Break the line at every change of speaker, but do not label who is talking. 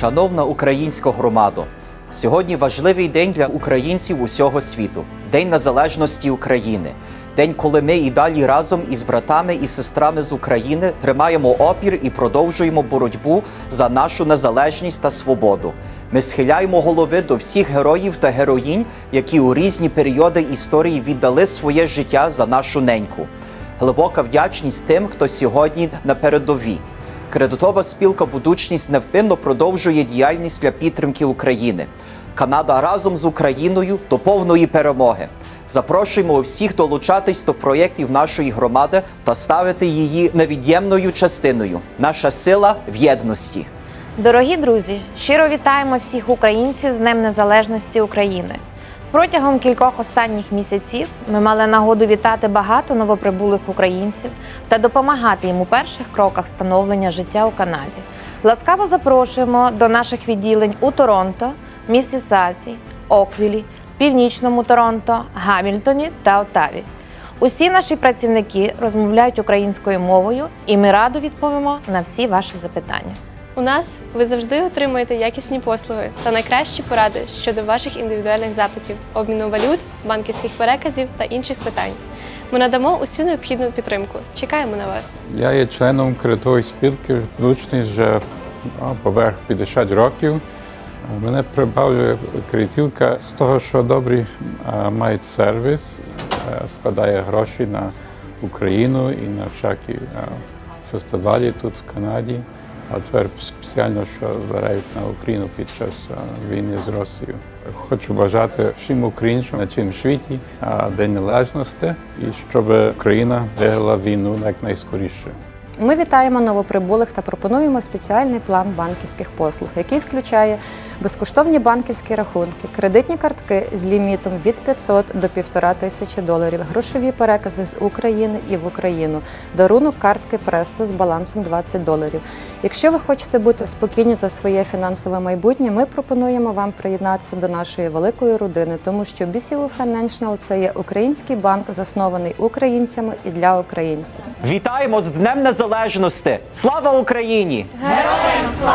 Шановна українська громадо, сьогодні важливий день для українців усього світу День Незалежності України. День, коли ми і далі разом із братами і сестрами з України тримаємо опір і продовжуємо боротьбу за нашу незалежність та свободу. Ми схиляємо голови до всіх героїв та героїнь, які у різні періоди історії віддали своє життя за нашу неньку. Глибока вдячність тим, хто сьогодні на передовій. Кредитова спілка Будучність невпинно продовжує діяльність для підтримки України. Канада разом з Україною до повної перемоги. Запрошуємо всіх долучатись до проєктів нашої громади та ставити її невід'ємною частиною. Наша сила в єдності.
Дорогі друзі, щиро вітаємо всіх українців з Днем Незалежності України. Протягом кількох останніх місяців ми мали нагоду вітати багато новоприбулих українців та допомагати їм у перших кроках становлення життя у Канаді. Ласкаво запрошуємо до наших відділень у Торонто, Міссісазі, Оквілі, Північному Торонто, Гамільтоні та Отаві. Усі наші працівники розмовляють українською мовою, і ми радо відповімо на всі ваші запитання.
У нас ви завжди отримуєте якісні послуги та найкращі поради щодо ваших індивідуальних запитів, обміну валют, банківських переказів та інших питань. Ми надамо усю необхідну підтримку. Чекаємо на вас.
Я є членом кредитової спілки влучність вже поверх 50 років. Мене прибавлює кредитівка з того, що добрі мають сервіс, складає гроші на Україну і на всякі фестивалі тут в Канаді. А тепер спеціально, що збирають на Україну під час війни з Росією. Хочу бажати всім українцям на цьому світі День Незалежності і щоб Україна виграла війну якнайскоріше.
Ми вітаємо новоприбулих та пропонуємо спеціальний план банківських послуг, який включає безкоштовні банківські рахунки, кредитні картки з лімітом від 500 до 1,5 тисячі доларів, грошові перекази з України і в Україну, дарунок картки Престо з балансом 20 доларів. Якщо ви хочете бути спокійні за своє фінансове майбутнє, ми пропонуємо вам приєднатися до нашої великої родини, тому що BCU Financial – це є український банк, заснований українцями і для українців.
Вітаємо з Днем Незалежності! Слава Україні!
Героям слава!